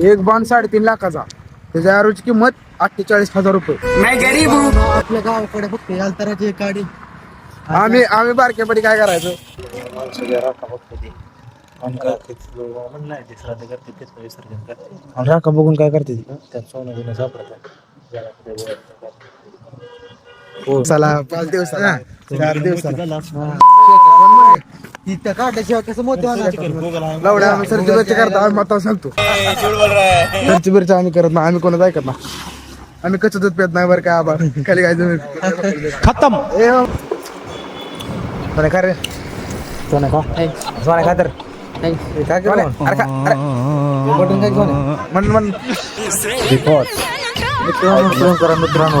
एक बाण साडेतीन लाखाचा. त्याच्या ॲव्हरेज किंमत अठ्ठेचाळीस हजार रुपये. आपल्या गावाकडे फक्त यालताराची एक गाडी. आम्ही आम्ही बारकेपडी काय करायचं? राखा बघून काय करते चला पाच दिवसाला. चार दिवसाला. त्या काट्याशिवाय कसं मोठे होणार लावड्या आम्ही सरची बिरची करतो आम्ही माता सांगतो. सरची बिरची आम्ही करत नाही आम्ही कोणाच ऐकत नाही. आम्ही कच्चं दूध पेत नाही बरं काय आबा खाली काय जमीन? खतम. ए हो. सोन्या खा रे. सोन्या खा. सोन्या खा तर. मित्रांनो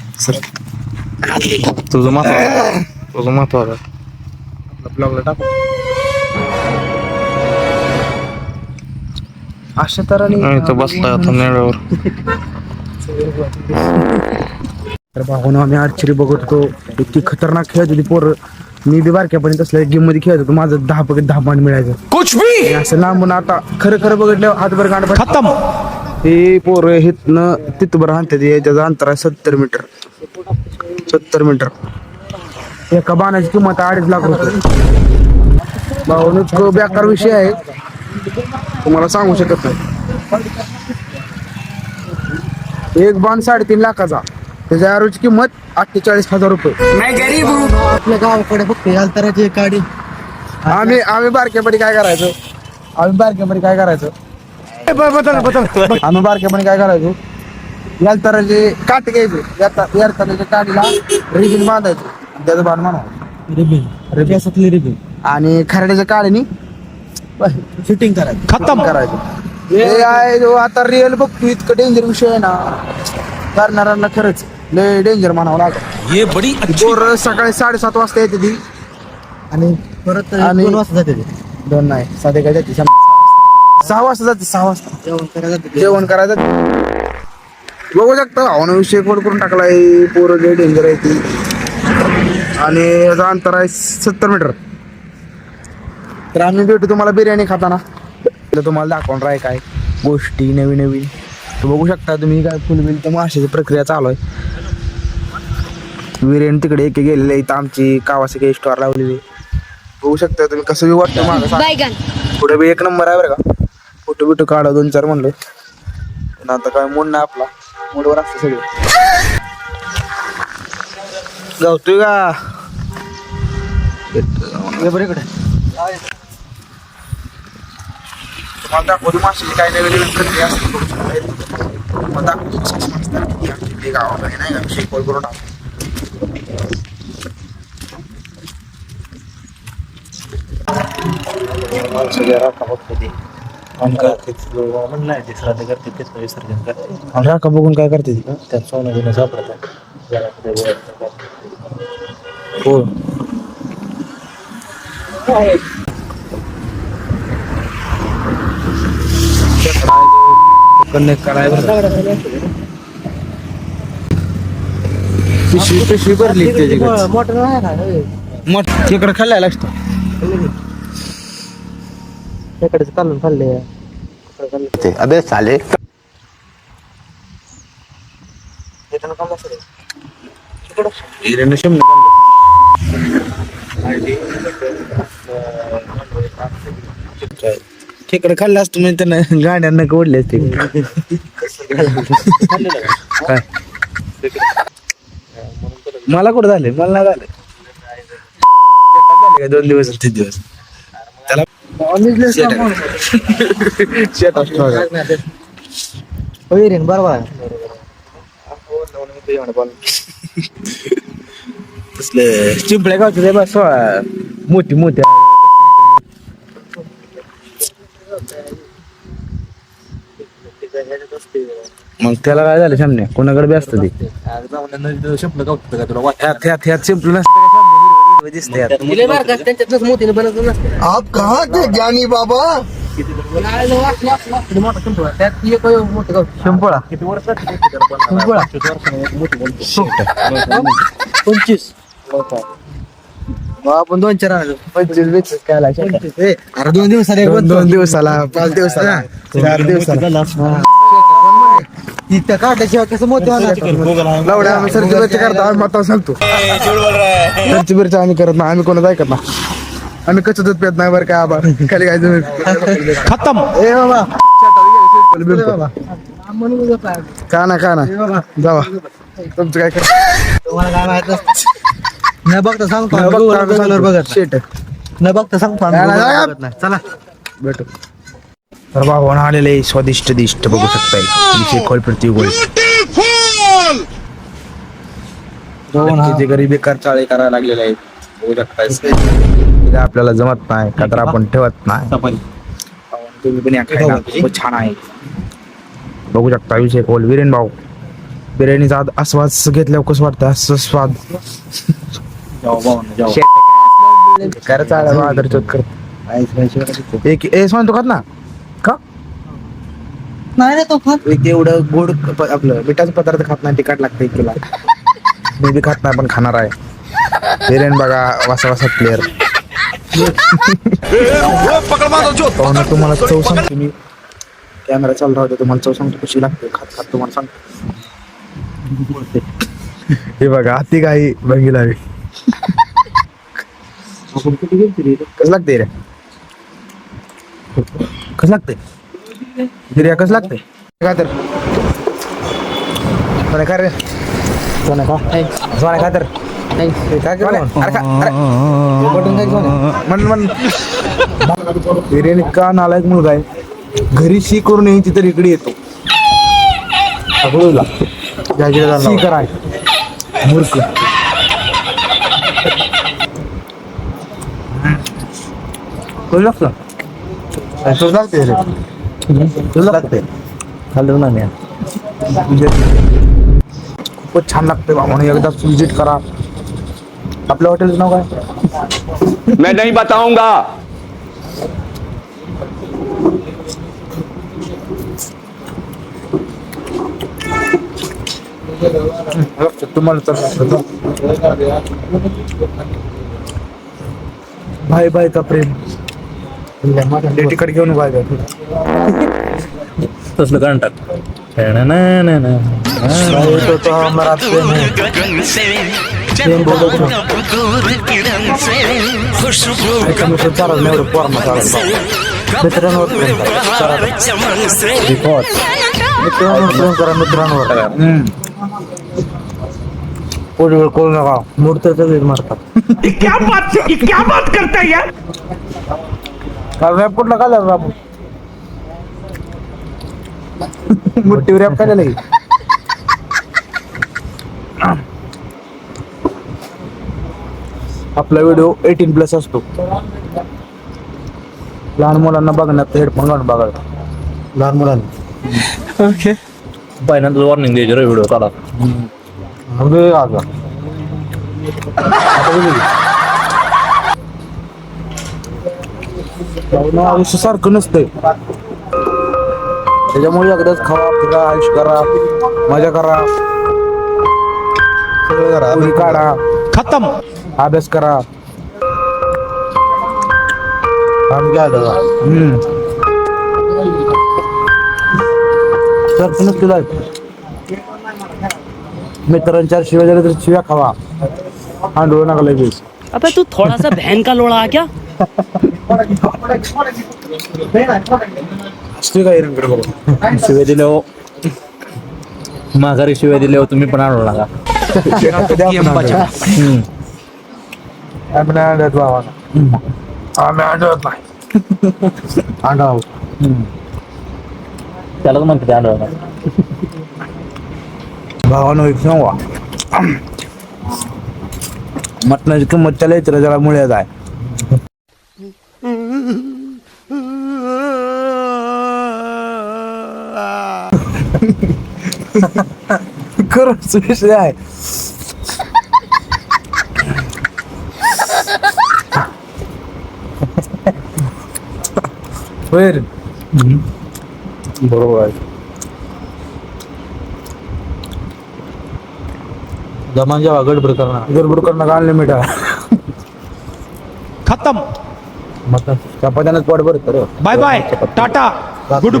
टेबल तुझं महत्त्व तुझं महत्वाचं ब्लॉगला टाकू. अशा तऱ्हेने तो बसला आता नेळावर तर भाऊन आम्ही आर्चरी बघत होतो. इतकी खतरनाक खेळत होती पोर. मी बी बारक्यापर्यंत असल्या गेममध्ये खेळत होतो. माझं दहा पकडे दहा पॉईंट मिळायचं. कुछ भी! असं लांबून आता खरं खरं बघितलं हातभर गांड खतम! हे पोर हिथनं तिथभर आणते ते त्याचं अंतर आहे सत्तर मीटर. सत्तर मीटर. एका बाणाची किंमत आहे अडीच लाख रुपये. भाऊन इतकं बेकार विषय आहे. तुम्हाला सांगू शकत नाही. एक बाण साडेतीन लाखाचा. त्याच्या ॲव्हरेज किंमत अठ्ठेचाळीस हजार रुपये. आपल्या गावाकडे फक्त यालताराची एक गाडी. आम्ही आम्ही बारकेपणी काय करायचं? आम्ही बारकेपणी काय करायचं? आम्ही बारकेपणी काय करायचो? यालताराचे काट घ्यायचे यालताराच्या काडीला रिबिन बांधायचं. आणि त्याचं बाण म्हणावं. रिबिन. केसातली रिबिन. आणि खराड्याच्या काडीने शूटिंग करायचं. खतम. करायचं. हे आहे जो आता रिअल बघतो इतकं डेंजर विषय आहे ना. करणाऱ्यांना खरंच लय डेंजर म्हणावं लागत ये बड़ी पोर सकाळी साडेसात वाजता येते ती. आणि परत आणि- दोन वाजता जाते दोन नाही साधे काय जाते सहा वाजता जाते सहा वाजता. जेवण करायला जाते. ते. जेवण करायचं बघू शकता भावना विषय कोड करून टाकलाय पोरं लय डेंजर आहे ती. आणि याचं अंतर आहे सत्तर मीटर तर आम्ही भेटू तुम्हाला बिर्याणी खाताना. तर तुम्हाला दाखवणार आहे काय गोष्टी नवीन नवीन. तर बघू शकता तुम्ही काय फुलबिल तर माशाची प्रक्रिया चालू आहे. बिर्याणी तिकडे एक गेलेले इथं आमची कावासाठी स्टोर लावलेली बघू शकता तुम्ही कसं बी वाटतं माझं पुढे बी एक नंबर आहे बरं का. फोटो बिटो काढा दोन चार म्हणलं. पण आता काय मूड नाही आपला. मूडवर असतं सगळं. गावतोय का? ये बरं इकडे. तुम्हाला दाखवतो माशाची काय नवीन नवीन प्रक्रिया असते. बघू शकता इथं. दाखवतो. कसं कसं मासे तयार किती आमच्या इथे गावाला आहे नाही का शेकवळ करून टाकतो. आणि राखा बघून काय करते ती त्यात सोनं घेणं सापडत हो कनेक्ट पिशवी पिशवी भरली त्याची मोटर आहे ना. मग तिकडे खाल्लाय असतो इकडेच काढून खाल्ले अबे साले. हिरेनं खाल्लं असतं म्हणजे त्यांना गाड्यांना ओढले असते. काय? मला कुठं झाले? मला नाही झाले. दोन दिवस तीन दिवस त्याला शेत असतो रे बरोबर आहे तसले चिंपळ्या गावचे ते बस मोठी मोठी. मग त्याला काय झालं सामने? कोणाकडे बी असतं ते? ह्यात ह्यात ह्यात शिंपलं नसतं का? दिसते मार का त्यांच्यातच मोठीने बनत नसते? आप कहाँ के ज्ञानी बाबा? गाव शिंपळा. पंचवीस. आपण दोन चार आलो पंचवीस काय लागेल? पंचवीस ए, अरे दोन दिवसाला एक दोन दिवसाला पाच दिवसाला. चार दिवसाला. इथं काढल्याशिवाय कसं मोठं होणार लावड्या आम्ही सरची बिरची करतो आम्ही माता सांगतो. सरची बिरची आम्ही करत नाही आम्ही कोणाच ऐकत नाही. आम्ही कच्चं दूध पेत नाही बरं काय आबा खाली काय जमीन खतम. ए बाबा. का ना का ना. जावा तुमचं काय कर तुम्हाला काय माहीत नसतं. न बघता सांगतो बघत नाही. शेट न बघता सांगतो. चला. भेटू. तर बाबा आलेले स्वादिष्ट दिष्ट बघू शकताय. विषय खोल पडती गोळी जे घरी बेकार चाळे करायला लागलेले आहेत बघू शकताय. आपल्याला जमत नाही का तर आपण ठेवत नाही. तुम्ही पण या खायला. खूप छान आहे. बघू शकता विषय खोल. विरेन भाऊ. बिर्याणीचा आस्वाद घेतल्यावर कसं वाटतं? असं स्वाद कर चाळ्या आदर चोत कर एक ए खात ना? का? नाही रे तो खात एक एवढं गोड प- आपलं मिठाचं पदार्थ खात नाही तिखट लागतं एक किलो मी बी खात नाही पण खाणार आहे. बिर्याणी बघा वासा वासा प्लेअर पाहुणं तुम्हाला चव सांगतो मी. कॅमेरा चालू राहतो तुम्हाला चव सांगतो कशी लागते. खात खात तुम्हाला सांगतो. हे बघा अति काही कसं लागते रे कसं लागते बिर्या कसं लागते काय तर? सोने काय रे. सोने का तर. का- बिर्याणी का नालायक मुलगा आहे. घरी शी करून यायची तर इकडे येतो. शी कराय. मूर्ख. तुला लागतं लागते रे. लागते खूपच छान लागते बा म्हणून एकदा विज़िट करा. आपल्या हॉटेलचं नाव काय? मैं नहीं बताऊँगा. तुम्हाला तर भाई भाई का प्रेम? तिकट घेऊन तसलं कारण टाक तो तो हमारा प्रेम है प्रेम बोलो तो त्याच्यामुळे चालत नाही एवढं पोरांना चालत मित्रांवर प्रेम करा चालत. मित्रांवर प्रेम करा मित्रांवर कोणी करू नका मूर्त मारतात क्या बात क्या बात करता है यार? रॅप कुठला काढला रॅप मोठी रॅप काढलेला की आपला व्हिडिओ एटीन प्लस असतो. लहान मुलांना बघण्यात हेडफोन घालून बघायला. लहान मुलांना. ओके पहिल्यांदा वॉर्निंग द्यायची रे व्हिडिओ चला म्हणजे आता भावना आयुष्य सारखं नसतंय. त्याच्यामुळे एकदाच खावा फिरा आयुष्य करा मजा करा. सगळं करा घरी काढा. खतम. अभ्यास करा. काम घ्या दादा हम्म. सारखं नसते लाईफ मित्रांच्या शिव्या झाल्या तर शिव्या खावा. आंडोळ नका लगेच. अबे तू थोड़ा सा बहन का लोड़ा आ क्या? असते शिव्या दिल्या हो. माघारी शिव्या हो, तुम्ही पण आणू नका आम्ही आणत आम्ही आणत नाही आंडाव त्यालाच म्हणते आणू नका भावानं एक सांगा मटणाची किंमत त्याला इतर त्याला मुळ्यात आहे. खरंच विषय आहे. होय रे. बरोबर आहे. दमान जेव्हा गडबड करणार गडबड करणं का अनलिमिट आहे. खत्म. मटन चपात्यानंच पोट भरत बाय बाय. टाटा. गुड